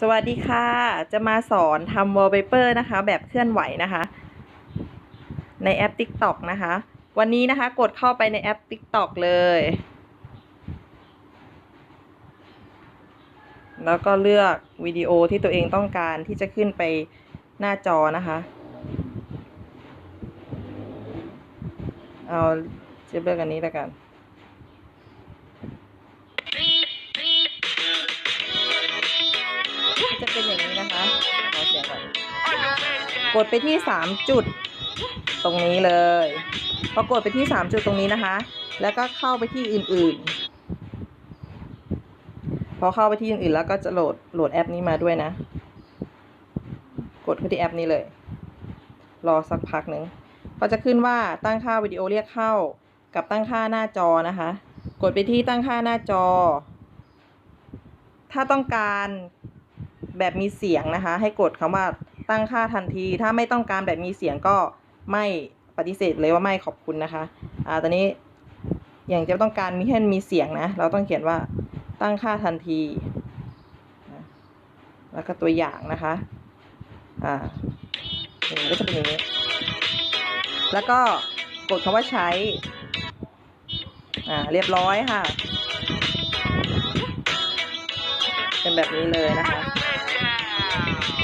สวัสดีค่ะ จะมาสอนทำ wallpaper นะคะ แบบเคลื่อนไหวนะคะ ในแอป TikTok นะคะ วันนี้นะคะกดเข้าไปในแอป TikTok เลย แล้วก็เลือกวิดีโอที่ตัวเองต้องการที่จะขึ้นไปหน้าจอนะคะ เอาจะเลือกอันนี้แล้วกัน จะเป็นอย่างนี้นะคะขอเสียงก่อนกดไปที่สามจุดตรงนี้เลยพอกดไปที่สามจุดตรงนี้นะคะ แล้วก็เข้าไปที่อื่นๆ พอเข้าไปที่อื่นๆแล้วก็จะโหลดโหลดแอปนี้มาด้วยนะ กดเข้าที่แอปนี้เลย รอสักพักหนึ่งก็จะขึ้นว่าตั้งค่าวิดีโอเรียกเข้ากับตั้งค่าหน้าจอนะคะ กดไปที่ตั้งค่าหน้าจอ ถ้าต้องการ แบบมีเสียงนะคะ ให้กดคำว่าตั้งค่าทันที ถ้าไม่ต้องการแบบมีเสียงก็ไม่ปฏิเสธเลยว่าไม่ขอบคุณนะคะอ่าตอนนี้อย่างจะต้องการมีให้มีเสียงนะ เราต้องเขียนว่าตั้งค่าทันทีนะแล้วก็ตัวอย่างนะคะ อ่าอย่างนี้ก็จะเป็นอย่างนี้ แล้วก็กดคำว่าใช้ อ่า เรียบร้อยค่ะ เป็นแบบนี้เลยนะคะ Wow.